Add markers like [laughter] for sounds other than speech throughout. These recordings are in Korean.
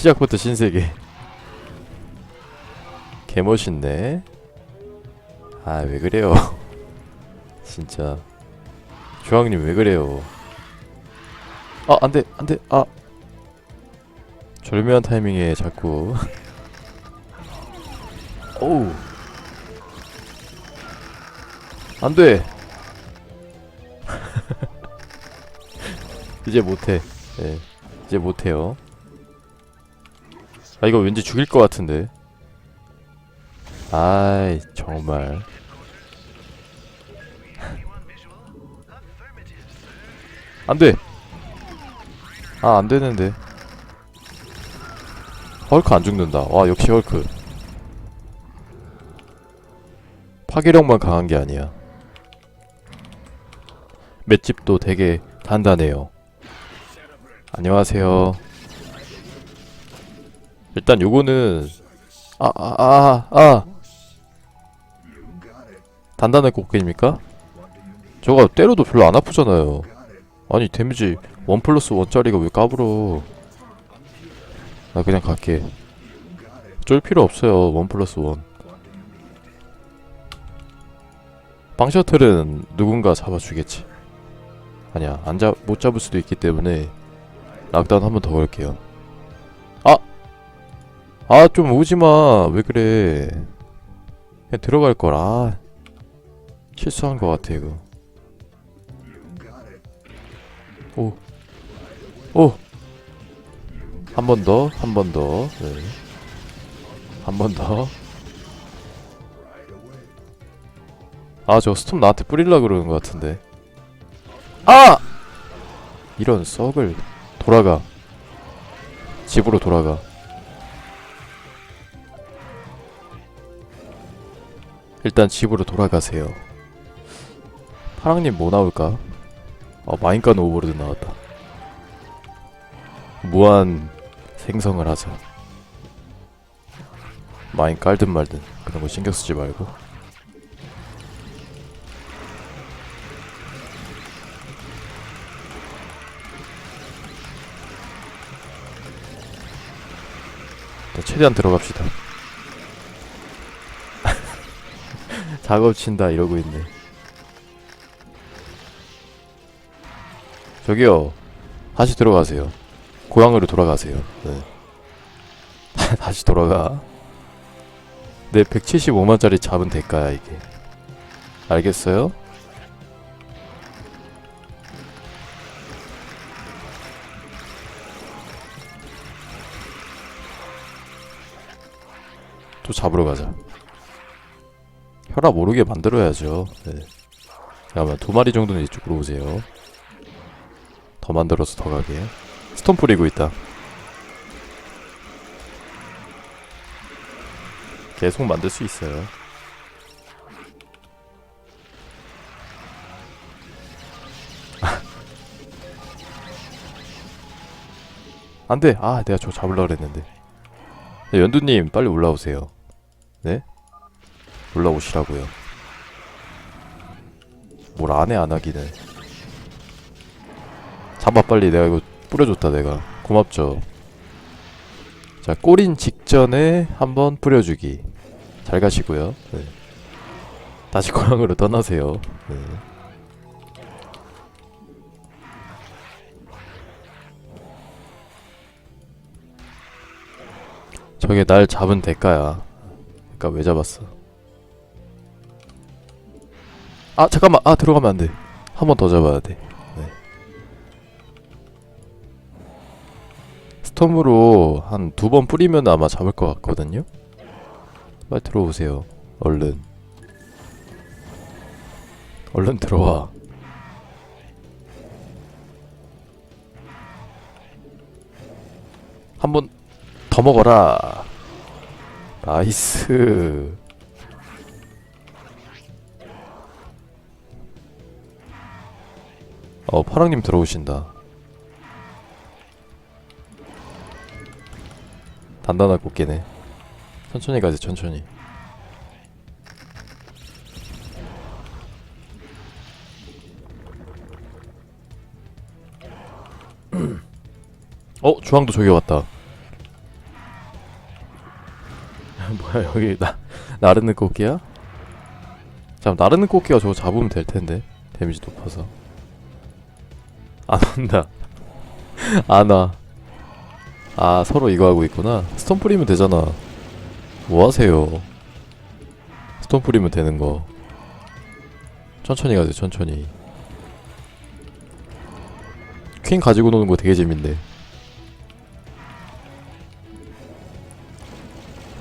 시작부터 신세계. 개멋있네. 아 왜 그래요? [laughs] 진짜. 조항님 왜 그래요? 아 안돼 안돼 아. 절묘한 타이밍에 자꾸. [laughs] 어우. 안돼. [laughs] 이제 못해. 네 이제 못해요 아 이거 왠지 죽일 것 같은데. 아이 정말. 안돼. 아 안되는데. 헐크 안 죽는다. 와 역시 헐크. 파괴력만 강한 게 아니야. 맷집도 되게 단단해요. 안녕하세요 일단 요거는 아 아 아 아. 단단한 꽃게입니까? 저거 때려도 별로 안 아프잖아요. 아니 데미지 원 플러스 원짜리가 왜 까불어? 나 그냥 갈게. 쫄 필요 없어요 원 플러스 원. 빵셔틀은 누군가 잡아주겠지. 아니야 안 잡, 못 잡을 수도 있기 때문에 락다운 한 번 더 걸게요. 아! 아 좀 오지마 왜 그래 그냥 들어갈걸 아 실수한 것 같아 이거 오. 오. 한 번 더, 한 번 더. 네. 한번 더. 아, 저 스톰 나한테 뿌리려 그러는 것 같은데. 아! 이런 썩을. 돌아가. 집으로 돌아가. 일단 집으로 돌아가세요. 파랑님 뭐 나올까? 아 마인간 오버로드 나왔다 무한 생성을 하자 마인 깔든 말든 그런 거 신경 쓰지 말고 최대한 들어갑시다 작업 친다 이러고 있네. 저기요 다시 들어가세요. 고향으로 돌아가세요. 네. [laughs] 다시 돌아가. 내 175만짜리 잡은 대가야 이게. 알겠어요? 또 잡으러 가자 혈압 오르게 만들어야죠. 네. 잠깐만 두 마리 정도는 이쪽으로 오세요. 더 만들어서 더 가게. 스톤 뿌리고 있다. 계속 만들 수 있어요. 안돼. 아 내가 저 잡으려고 그랬는데. 네, 연두님 빨리 올라오세요. 네? 올라오시라고요. 뭘 안해 안하기는 잡아 빨리 내가 이거 뿌려줬다 내가. 고맙죠. 자 꼬린 직전에 한번 뿌려주기. 잘 가시고요. 네. 다시 고향으로 떠나세요. 네. 저게 날 잡은 대가야. 그니까 왜 잡았어 아 잠깐만 아 들어가면 안돼 한 번 더 잡아야 돼 스톰으로 한 두 번 뿌리면 아마 잡을 것 같거든요? 빨리 들어오세요. 얼른. 얼른 들어와. 한 번 더 먹어라. 나이스. 어, 파랑님 들어오신다. 단단한 꽃게네 천천히 가지 천천히 어? 주황도 저기 왔다 [laughs] 뭐야 여기 나 나르는 꽃게야? 잠 나르는 꽃게가 저거 잡으면 될 텐데 데미지 높아서 안 온다. 안 와. 아 서로 이거 하고 있구나. 스톤 뿌리면 되잖아. 뭐 하세요? 스톤 뿌리면 되는 거. 천천히 가세요 천천히. 퀸 가지고 노는 거 되게 재밌네.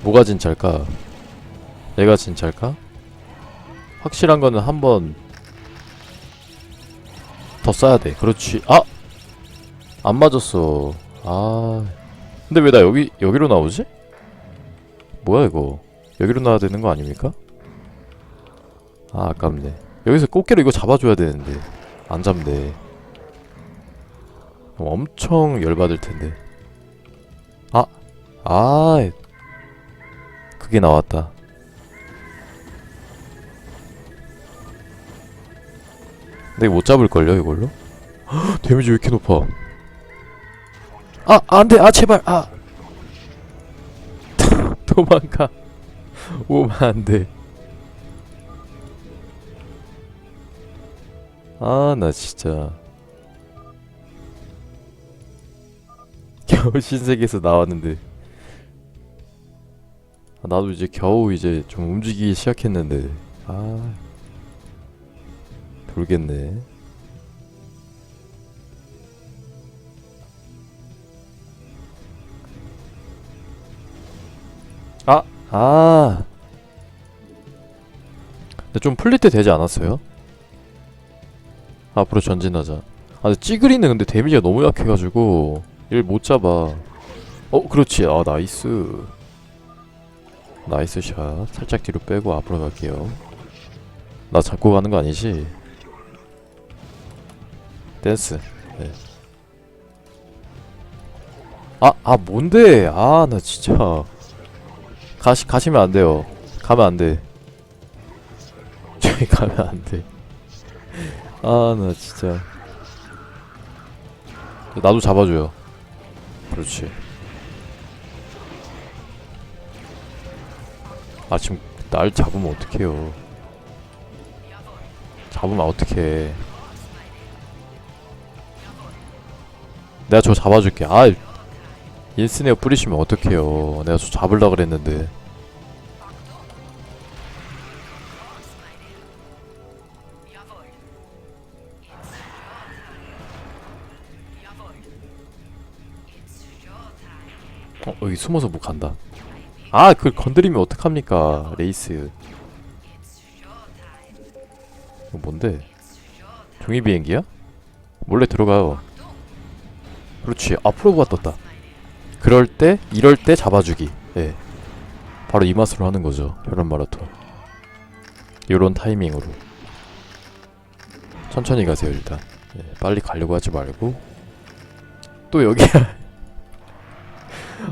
뭐가 진짜일까? 얘가 진짜일까? 확실한 거는 한번 더 써야 돼. 그렇지. 아! 안 맞았어. 아. 근데 왜 나 여기, 여기로 나오지? 뭐야, 이거. 여기로 나와야 되는 거 아닙니까? 아, 아깝네. 여기서 꽃게로 이거 잡아줘야 되는데. 안 잡네. 엄청 열받을 텐데. 아! 아! 그게 나왔다. 근데 이거 못 잡을걸요 이걸로? 헉, [gasps] 데미지 왜 이렇게 높아 아 안돼. 아 제발. 아. [laughs] 도망가. [laughs] 오면 안돼. 아 나 진짜. [laughs] 겨우 신세계에서 나왔는데. 아, 나도 이제 겨우 이제 좀 움직이기 시작했는데. 아 돌겠네. 아! 아. 근데 좀 풀릴 때 되지 않았어요? 앞으로 전진하자. 아 근데 찌그리는 근데 데미지가 너무 약해가지고 얘를 못 잡아. 어 그렇지. 아 나이스. 나이스 샷. 살짝 뒤로 빼고 앞으로 갈게요. 나 잡고 가는 거 아니지? 댄스. 네. 아, 아 뭔데? 아 나 진짜. 가시, 가시면 안 돼요. 가면 안돼. [laughs] 저기 가면 안돼. 아 나 진짜. 나도 잡아줘요. 그렇지. 아 지금 날 잡으면 어떡해요? 잡으면 어떡해 내가 저 잡아줄게. 아 인스네어 뿌리시면 어떡해요. 내가 저 잡으려 그랬는데. 어 여기 숨어서 뭐 간다. 아 그걸 건드리면 어떡합니까 레이스. 뭔데? 종이 비행기야? 몰래 들어가요 그렇지. 앞으로가 떴다. 그럴 때 이럴 때 잡아주기. 예. 바로 이 맛으로 하는 거죠. 혈연 마라톤. 요런 타이밍으로. 천천히 가세요 일단. 예, 빨리 가려고 하지 말고. 또 여기야 [laughs]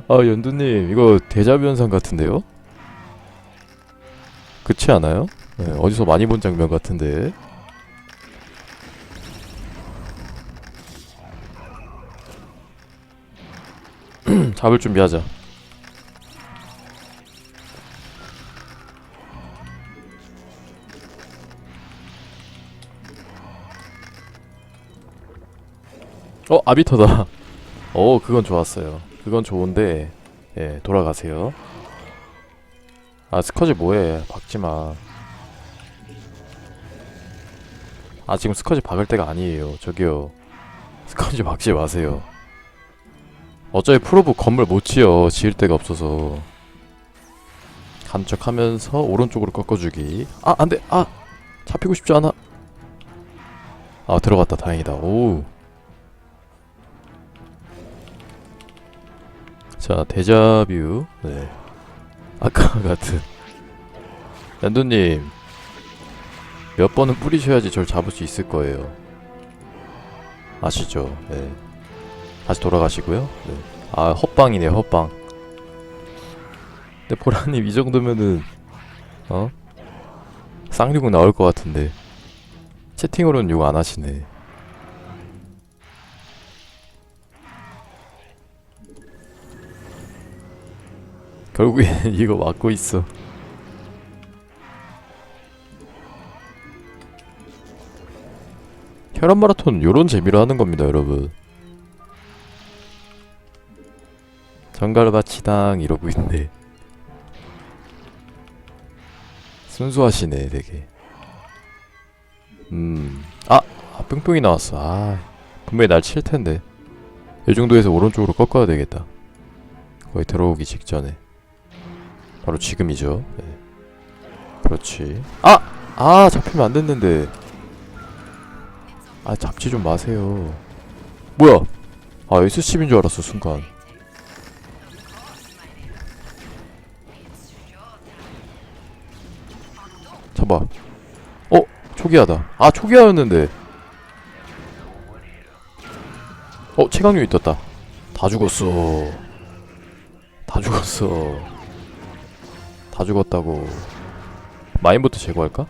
아 연두님 이거 대자뷰 현상 같은데요? 그렇지 않아요? 예, 어디서 많이 본 장면 같은데 [clears throat] 잡을 준비하자. 어, 아비터다. [laughs] 어, 그건 좋았어요. 그건 좋은데, 예, 돌아가세요. 아, 스커지 뭐해. 박지 마. 아, 지금 스커지 박을 때가 아니에요. 저기요. 스커지 박지 마세요. 어차피 프로브 건물 못 지어. 지을 데가 없어서. 간척하면서 오른쪽으로 꺾어주기. 아 안돼. 아 잡히고 싶지 않아. 아 들어갔다. 다행이다. 오자 데자뷰. 네. 아까 [laughs] 같은. 연두님 몇 번은 뿌리셔야지 절 잡을 수 있을 거예요. 아시죠? 네 다시 돌아가시고요. 네. 아 헛방이네요 헛방. 근데 보라님 이 정도면은 어 쌍욕은 나올 것 같은데 채팅으로는 욕 안 하시네. 결국엔 [laughs] 이거 막고 있어 혈압 마라톤 요런 재미로 하는 겁니다 여러분 정갈바치당 이러고 있네. 순수하시네 되게. 음 아! 아 뿅뿅이 나왔어. 아 분명히 날 칠 텐데. 이 정도에서 오른쪽으로 꺾어야 되겠다. 거의 들어오기 직전에. 바로 지금이죠. 네. 그렇지. 아! 아 잡히면 안 됐는데. 아 잡지 좀 마세요. 뭐야? 아 S10인 줄 알았어 순간 초기화다. 아 초기화였는데. 어 최강류 떴다. 다 죽었어. 다 죽었어. 다 죽었다고. 마인부터 제거할까?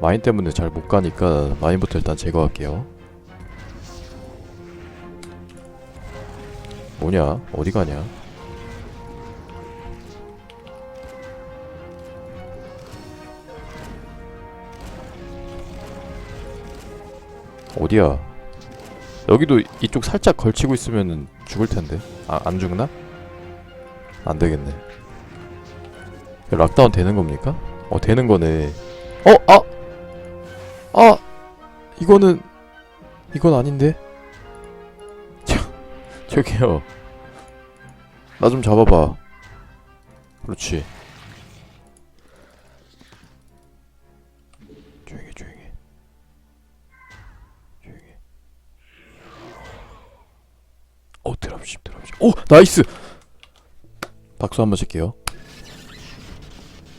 마인 때문에 잘 못 가니까 마인부터 일단 제거할게요. 뭐냐? 어디 가냐 어디야 여기도 이쪽 살짝 걸치고 있으면 죽을 텐데. 아, 안 죽나? 안 되겠네. 락다운 되는 겁니까? 어, 되는 거네. 어, 아! 아! 이거는, 이건 아닌데? [laughs] 저, 저기요. 나 좀 잡아봐. 그렇지. 오 나이스. 박수 한 번 칠게요.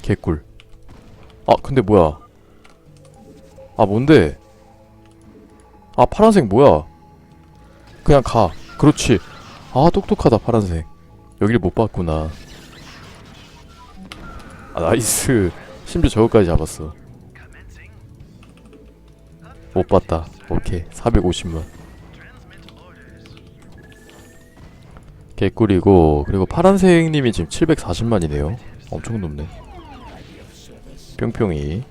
개꿀. 아 근데 뭐야? 아 뭔데? 아 파란색 뭐야? 그냥 가. 그렇지. 아 똑똑하다 파란색. 여길 못 봤구나. 아 나이스. 심지어 저거까지 잡았어. 못 봤다. 오케이. 450만 개꿀이고 그리고 파란색님이 지금 740만이네요. 엄청 높네. 뿅뿅이.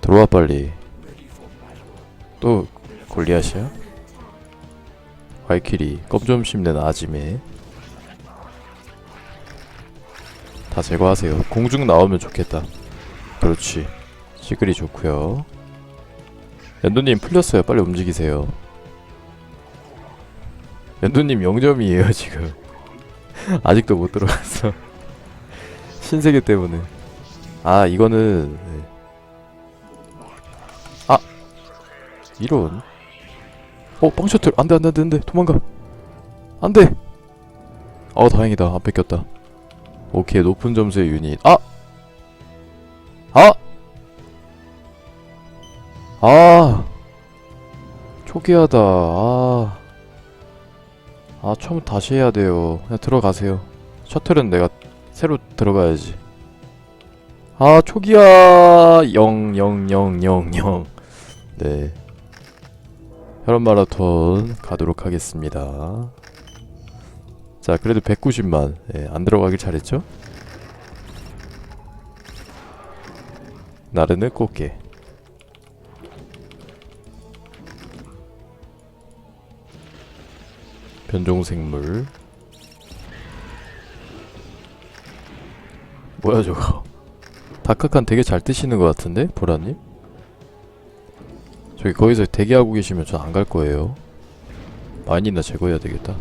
들어와 빨리. 또 골리앗이야? 발키리 껌좀 씹는 아지매. 다 제거하세요. 공중 나오면 좋겠다. 그렇지. 시글이 좋고요. 연두님 풀렸어요. 빨리 움직이세요 연두님 0점이에요 지금. [laughs] 아직도 못 들어갔어 [laughs] 신세계 때문에. 아 이거는 네. 아! 이런. 어 빵셔틀. 안돼 안돼 안돼 안돼. 도망가. 안돼! 어 다행이다. 안 뺏겼다. 오케이 높은 점수의 유닛. 아! 아! 아! 초기하다. 아 아 처음 다시 해야 돼요. 그냥 들어가세요. 셔틀은 내가 새로 들어가야지. 아 초기화 00000 네. 혈압 마라톤 가도록 하겠습니다. 자 그래도 190만. 예, 안 들어가길 잘했죠? 나르는 꽃게 변종생물. 뭐야 저거? 다카칸 되게 잘 뜨시는 것 같은데 보라님? 저기 거기서 대기하고 계시면 전 안 갈 거예요. 마인이나 제거해야 되겠다.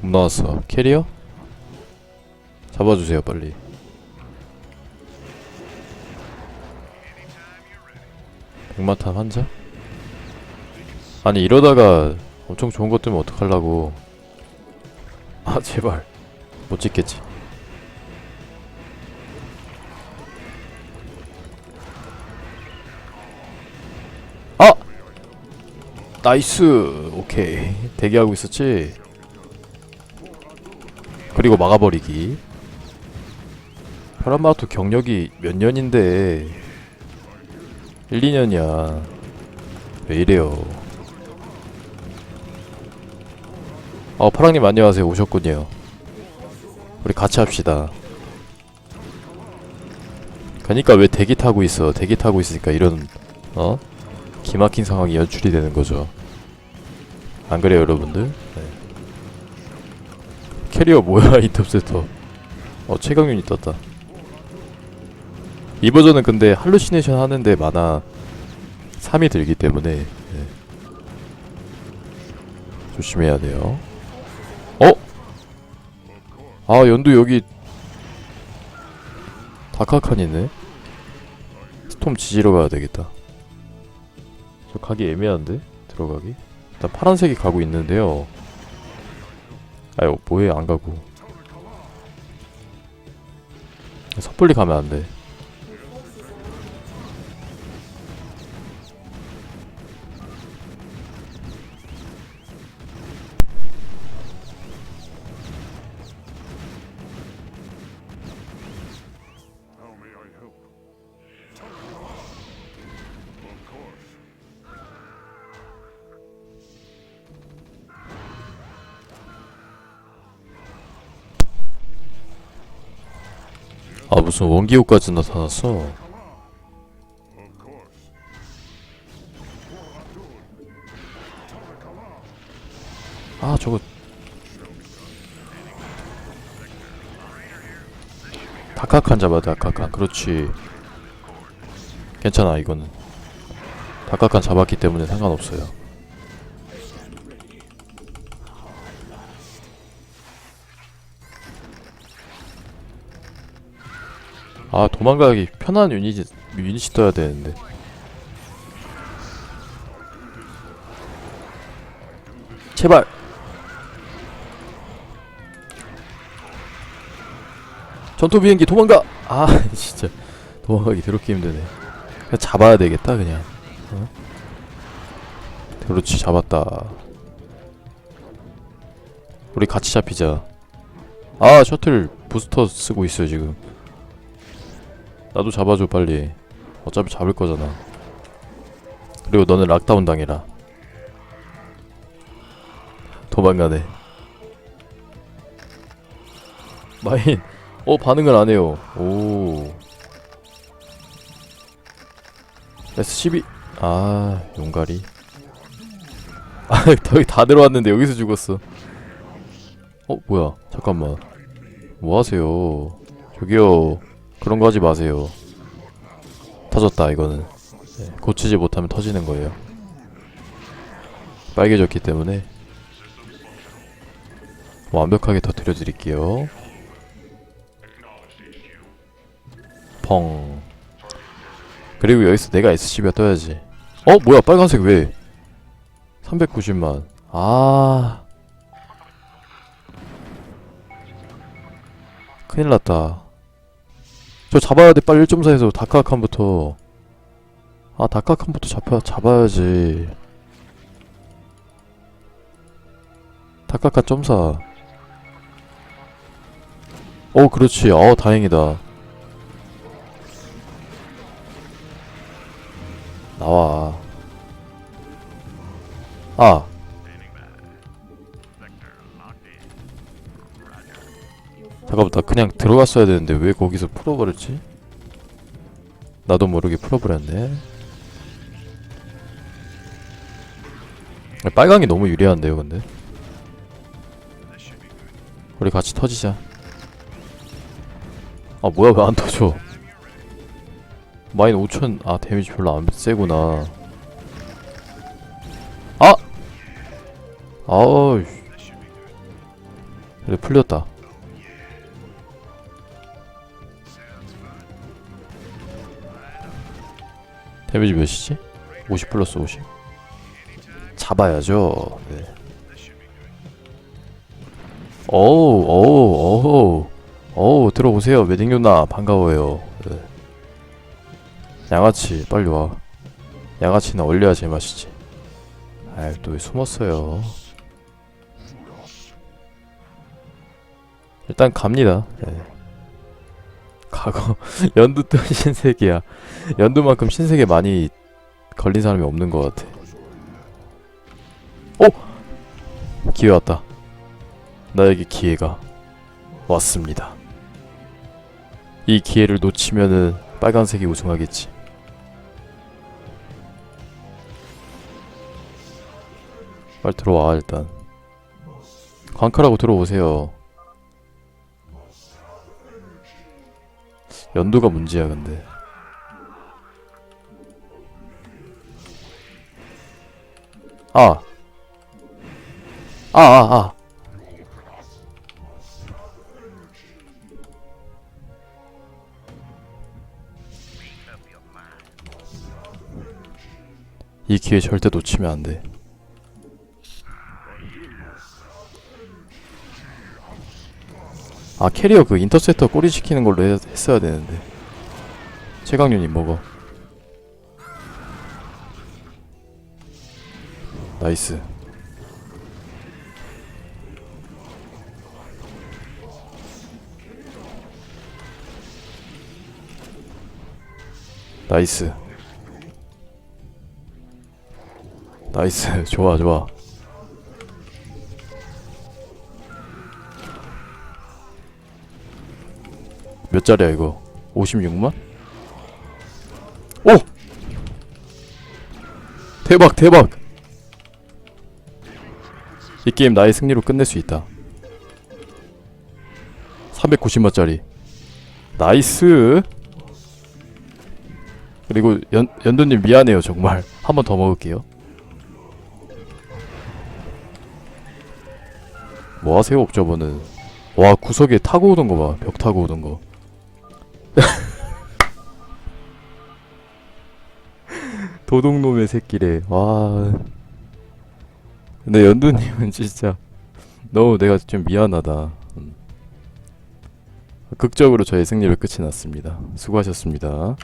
못 나왔어. 캐리어? 잡아주세요 빨리. 백마탄 환자? 아니 이러다가 엄청 좋은 것 뜨면 어떡하려고. 아 제발. 못 찍겠지. 아! 나이스! 오케이. 대기하고 있었지? 그리고 막아버리기 파란마토 경력이 몇 년인데 1, 2년이야. 왜 이래요? 어 파랑님 안녕하세요. 오셨군요. 우리 같이 합시다. 그니까 왜 대기 타고 있어? 대기 타고 있으니까 이런 어? 기막힌 상황이 연출이 되는 거죠. 안 그래요 여러분들? 네. 캐리어 뭐야 [laughs] 인터셉터? 어 최강윤이 떴다 이 버전은 근데 할루시네이션 하는데 만화 3이 들기 때문에 네. 조심해야 돼요 어? 아 연두 여기 다카칸 있네 스톰 지지러 가야 되겠다 저 가기 애매한데? 들어가기? 일단 파란색이 가고 있는데요 아유 뭐해 안 가고 섣불리 가면 안돼 무슨 원기호까지 나타났어. 아 저거. 다카칸 잡아 다카칸. 그렇지. 괜찮아 이거는. 다카칸 잡았기 때문에 상관없어요 아 도망가기 편한 유닛이 유닛이 떠야 되는데. 제발! 전투 비행기 도망가! 아 [laughs] 진짜. 도망가기 더럽게 힘드네. 그냥 잡아야 되겠다 그냥. 어? 그렇지 잡았다. 우리 같이 잡히자. 아 셔틀 부스터 쓰고 있어요 지금 나도 잡아줘 빨리. 어차피 잡을 거잖아. 그리고 너는 락다운 당해라. 도망가네. 마인 어 반응을 안 해요. 오. S12 아 용가리. 아 [laughs] 거의 다 들어왔는데 여기서 죽었어. 어 뭐야? 잠깐만. 뭐 하세요? 저기요 그런 거 하지 마세요. 터졌다 이거는. 네, 고치지 못하면 터지는 거예요. 빨개졌기 때문에. 완벽하게 터뜨려 드릴게요. 펑. 그리고 여기서 내가 SCB가 떠야지. 어 뭐야 빨간색 왜? 390만. 아. 큰일 났다 저 잡아야 돼. 빨리 1.4에서 다카칸부터. 아 다카칸부터 잡아, 잡아야지. 다카칸 점사. 어 그렇지. 어 다행이다. 나와. 아 잠깐만 나 그냥 들어갔어야 되는데 왜 거기서 풀어버렸지? 나도 모르게 풀어버렸네. 빨강이 너무 유리한데요 근데? 우리 같이 터지자. 아 뭐야 왜 안 터져? 마인 5천 아 데미지 별로 안 세구나. 아! 아우 그래 풀렸다 데미지 몇이지? 50 플러스 50 잡아야죠. 네. 어우 어우 어우. 어우 들어오세요 웨딩 누나. 반가워요. 네. 양아치 빨리 와. 양아치는 얼려야 제맛이지. 아이 또 왜 숨었어요? 일단 갑니다. 네. 과거 연두 또 신세계야. 연두만큼 신세계 많이 걸린 사람이 없는 것 같아. 어? 기회 왔다. 나에게 기회가 왔습니다. 이 기회를 놓치면은 빨간색이 우승하겠지. 빨리 들어와 일단. 광클하고 들어오세요 연두가 문제야 근데 아. 아, 아, 아. 이 기회 절대 놓치면 안 돼. 아 캐리어 그 인터셉터 꼬리 시키는 걸로 해- 했어야 되는데. 최강윤이 먹어. 나이스. 나이스. 나이스. [laughs] 좋아 좋아 몇 짜리야 이거? 56만? 오! 대박 대박! 이 게임 나의 승리로 끝낼 수 있다. 390만짜리. 나이스! 그리고 연, 연두님 미안해요 정말. [laughs] 한 번 더 먹을게요. 뭐하세요 옵저버는? 와 구석에 타고 오던 거 봐 벽 타고 오던 거 [laughs] 도둑놈의 새끼래. 와. 근데 연두님은 진짜 너무 내가 좀 미안하다. 음. 극적으로 저의 승리를 끝이 났습니다. 수고하셨습니다